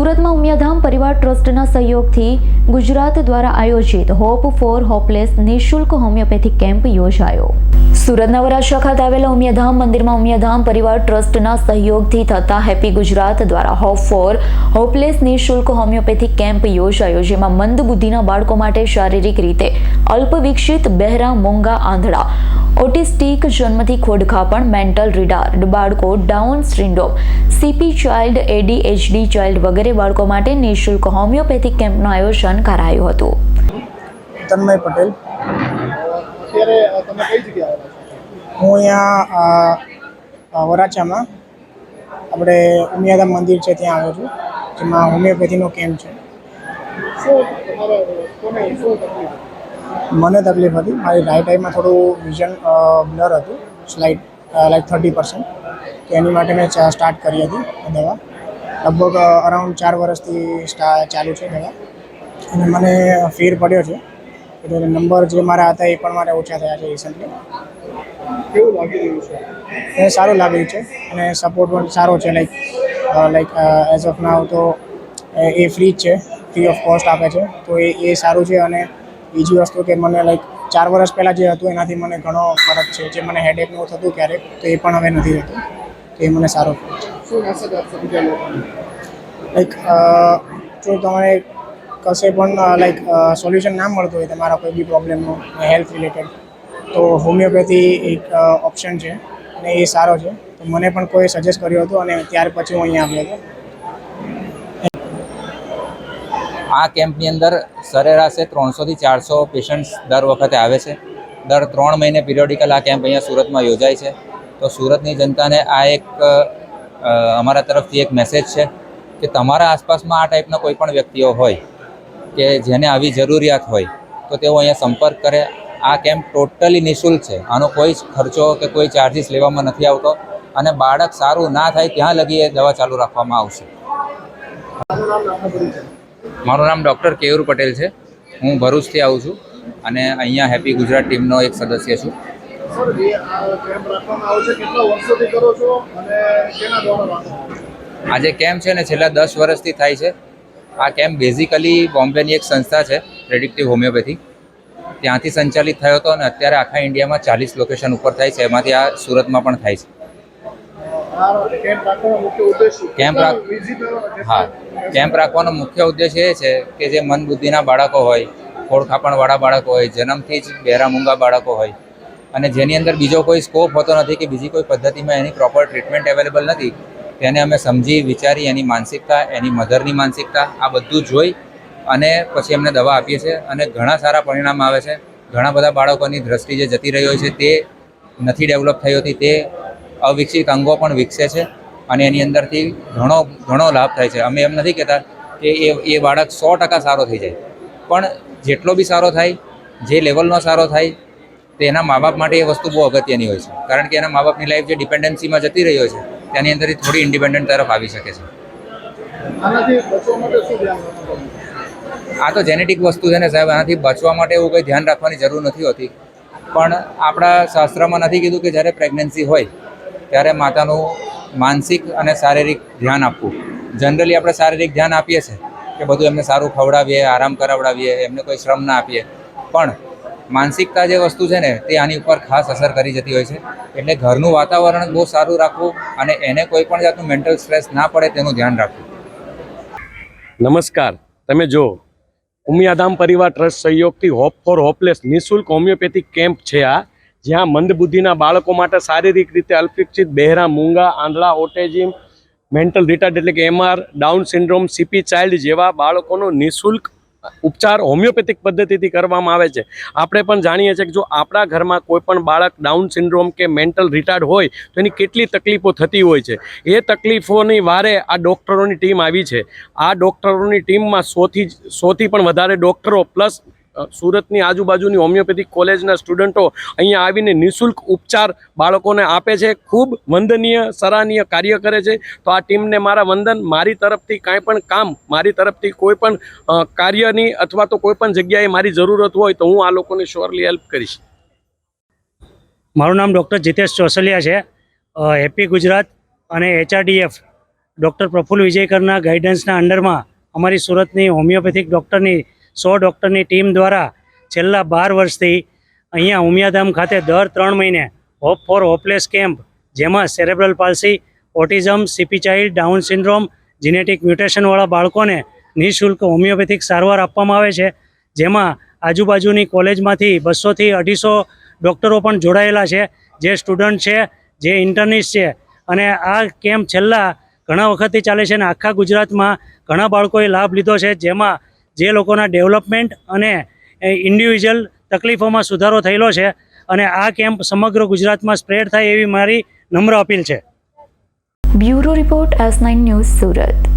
સુરતમાં ઉમિયાધામ પરિવાર ટ્રસ્ટના સહયોગથી ગુજરાત દ્વારા આયોજિત હોપ ફોર હોપલેસ નિઃશુલ્ક હોમિયોપેથિક કેમ્પ યોજાયો. સુરતના વરાછા ખાતે આવેલા ઉમિયાધામ મંદિરમાં ઉમિયાધામ પરિવાર ટ્રસ્ટના સહયોગથી થતા હેપી ગુજરાત દ્વારા હોપ ફોર હોપલેસ નિઃશુલ્ક હોમિયોપેથિક કેમ્પ યોજાયો, જેમાં મંદ બુદ્ધિના બાળકો માટે શારીરિક રીતે અલ્પ વિકસિત બહેરા, મોંઘા, આંધળા ઓટિસ્ટિક જન્મથી ખોડખાપણ મેન્ટલ રિડાર્ડ બાળકો Down syndrome. CP child ADHD child વગેરે બાળકો માટે નિઃશુલ્ક હોમિયોપેથિક કેમ્પનું આયોજન કરાયું હતું. તન્મય પટેલ. અત્યારે તમે કઈ જગ્યાએ હું અહીંયા વરાછામાં. આપણે ઉમિયાધામ મંદિર છે ત્યાં આવ્યો છું જેમાં હોમિયોપેથીનો કેમ્પ છે. મને તકલીફ હતી. મારી રાઈટ આઈમાં થોડું વિઝન બ્લર હતું. સ્લાઇટ લાઈક થર્ટી પર્સન્ટ તો એની માટે મેં સ્ટાર્ટ કરી હતી દવા. લગભગ અરાઉન્ડ ચાર વર્ષથી સ્ટા ચાલુ છે દવા. અને મને ફેર પડ્યો છે. એટલે નંબર જે મારા હતા એ પણ મારે ઓછા થયા છે રિસન્ટલી કેવું લાગી રહ્યું છે? એ સારું લાગ્યું છે. અને સપોર્ટ પણ સારો છે. Like like as of now તો એ ફ્રી જ છે. ફ્રી ઓફ કોસ્ટ આપે છે. તો એ એ સારું છે અને બીજી વસ્તુ કે મને લાઈક ચાર વર્ષ પહેલાં જે હતું એનાથી મને ઘણો ફરક છે. જે મને હેડેકનું થતું ક્યારેક તો એ પણ હવે નથી થતું. તો એ મને સારો ફરક છે. લાઈક જો તમારે કશે પણ લાઈક સોલ્યુશન ના મળતું હોય તમારા કોઈ બી પ્રોબ્લેમનું હેલ્થ રિલેટેડ તો હોમિયોપેથી એક ઓપ્શન છે અને એ સારો છે. તો મને પણ કોઈ સજેસ્ટ કર્યો હતો અને ત્યાર પછી હું અહીંયા આવ્યો હતો. આ કેમ્પની અંદર સરેરાશે ત્રણસોથી ચારસો પેશન્ટ્સ દર વખતે આવે છે. દર ત્રણ મહિને પિરિયોડિકલ આ કેમ્પ અહીંયા સુરતમાં યોજાય છે. તો સુરતની જનતાને આ એક અમારા તરફથી એક મેસેજ છે કે તમારા આસપાસમાં આ ટાઈપના કોઈ પણ વ્યક્તિઓ હોય કે જેને આવી જરૂરિયાત હોય, તો તેઓ અહીંયા સંપર્ક કરે. આ કેમ્પ ટોટલી નિઃશુલ્ક છે. આનો કોઈ જ ખર્ચો કે કોઈ ચાર્જિસ લેવામાં નથી આવતો અને બાળક સારું ના થાય ત્યાં લગી એ દવા ચાલુ રાખવામાં આવશે. મારું નામ ડૉક્ટર કેયુર પટેલ છે. હું ભરૂચથી આવું છું અને અહીંયા હેપી ગુજરાત ટીમનો એક સદસ્ય છું. આજે કેમ્પ છે ને છેલ્લા દસ વર્ષથી થાય છે. આ કેમ્પ બેઝિકલી બોમ્બેની એક સંસ્થા છે પ્રેડિક્ટિવ હોમિયોપેથી ત્યાંથી સંચાલિત થયો હતો અને અત્યારે આખા ઇન્ડિયામાં ચાલીસ લોકેશન ઉપર થાય છે. એમાંથી આ સુરતમાં પણ થાય છે. કેમ્પ હા, કેમ્પ રાખવાનો મુખ્ય ઉદ્દેશ એ છે કે જે મન બુદ્ધિના બાળકો હોય ખોળખાપણવાળા બાળકો હોય, જન્મથી જ બહેરા મૂંગા બાળકો હોય, અને જેની અંદર બીજો કોઈ સ્કોપ હોતો નથી કે બીજી કોઈ પદ્ધતિમાં એની પ્રોપર ટ્રીટમેન્ટ અવેલેબલ નથી, તેને અમે સમજી, વિચારી, એની માનસિકતા, એની મધરની માનસિકતા, આ બધું જોઈ અને પછી એમને દવા આપીએ છીએ અને ઘણા સારા પરિણામ આવે છે. ઘણા બધા બાળકોની દ્રષ્ટિ જે જતી રહી હોય છે તે નથી ડેવલપ થઈ હોતી, તે અવિકસિત અંગો પણ વિકસે છે અને એની અંદરથી ઘણો ઘણો લાભ થાય છે. અમે એમ નથી કહેતા કે એ એ બાળક સો ટકા સારો થઈ જાય. પણ જેટલો બી સારો થાય જે લેવલનો સારો થાય તે એના મા બાપ માટે એ વસ્તુ બહુ અગત્યની હોય છે. કારણ કે એના મા બાપની લાઈફ જે ડિપેન્ડન્સીમાં જતી રહી હોય છે તેની અંદરથી થોડી ઇન્ડિપેન્ડન્ટ તરફ આવી શકે છે. આ તો જેનેટિક વસ્તુ છે ને સાહેબ આનાથી બચવા માટે એવું કંઈ ધ્યાન રાખવાની જરૂર નથી હોતી. પણ આપણા શાસ્ત્રમાં નથી કીધું કે જ્યારે પ્રેગ્નન્સી હોય ત્યારે માતાનું માનસિક અને શારીરિક ધ્યાન આપવું. જનરલી આપણે શારીરિક ધ્યાન આપીએ છીએ કે બધું એમને સારું ખવડાવીએ, આરામ કરાવડાવીએ, એમને કોઈ શ્રમ ના આપીએ. પણ માનસિકતા જે વસ્તુ છે ને, તે આની ઉપર ખાસ અસર કરી જતી હોય છે. એટલે ઘરનું વાતાવરણ બહુ સારું રાખવું અને એને કોઈ પણ જાતનું મેન્ટલ સ્ટ્રેસ ના પડે તેનું ધ્યાન રાખવું. નમસ્કાર. તમે જો ઉમિયાધામ પરિવાર ટ્રસ્ટ સહયોગથી હોપ ફોર હોપલેસ નિઃશુલ્ક હોમિયોપેથિક કેમ્પ છે આ. જ્યાં મંદબુદ્ધિના બાળકો માટે શારીરિક રીતે અલ્પવિકસિત બહેરા, મૂંગા, આંધળા, ઓટેજિમ, મેન્ટલ રિટાર્ડ એટલે કે MR, down syndrome, CP child જેવા બાળકોનો નિઃશુલ્ક ઉપચાર હોમિયોપેથિક પદ્ધતિથી કરવામાં આવે છે. આપણે પણ જાણીએ છીએ કે જો આપણા ઘરમાં કોઈ પણ બાળક ડાઉન સિન્ડ્રોમ કે મેન્ટલ રિટાર્ડ હોય, તો એની કેટલી તકલીફો થતી હોય છે. એ તકલીફોની વારે આ ડૉક્ટરોની ટીમ આવી છે. આ ડૉક્ટરોની ટીમમાં સોથી સોથી પણ વધારે ડૉક્ટરો, પ્લસ સુરતની આજુબાજુની હોમિયોપેથિક કોલેજના સ્ટુડન્ટો અહીંયા આવીને નિઃશુલ્ક ઉપચાર બાળકોને આપે છે. ખૂબ વંદનીય, સરાહનીય કાર્ય કરે છે. તો આ ટીમને મારા વંદન, મારી તરફથી કાંઈ પણ કામ, મારી તરફથી કોઈ પણ કાર્યની અથવા તો કોઈ પણ જગ્યાએ મારી જરૂરત હોય તો હું આ લોકોને શ્યોરલી હેલ્પ કરીશ. મારું નામ ડૉક્ટર જીતેશ ચોસલિયા છે. હેપી ગુજરાત અને એચઆરડીએફ ડૉક્ટર પ્રફુલ્લ વિજયકરના ગાઈડન્સના અંડરમાં અમારી સુરતની હોમિયોપેથિક ડૉક્ટરની સો ડૉક્ટરની ટીમ દ્વારા છેલ્લા બાર વર્ષથી અહીંયા ઉમિયાધામ ખાતે દર ત્રણ મહિને હોપ ફોર હોપલેસ કેમ્પ, જેમાં cerebral palsy, autism, CP child, down syndrome, genetic મ્યુટેશનવાળા બાળકોને નિઃશુલ્ક હોમિયોપેથિક સારવાર આપવામાં આવે છે, જેમાં આજુબાજુની કોલેજમાંથી બસોથી અઢીસો ડૉક્ટરો પણ જોડાયેલા છે, જે સ્ટુડન્ટ છે, જે ઇન્ટર્નિસ્ટ છે, અને આ કેમ્પ છેલ્લા ઘણા વખતથી ચાલે છે અને આખા ગુજરાતમાં ઘણા બાળકોએ લાભ લીધો છે, જેમાં જે લોકોના ડેવલપમેન્ટ અને ઇન્ડિવિજ્યુઅલ તકલીફોમાં સુધારો થયેલો છે અને આ કેમ્પ સમગ્ર ગુજરાતમાં સ્પ્રેડ થાય એવી મારી નમ્ર અપીલ છે. Bureau report S nine news Surat.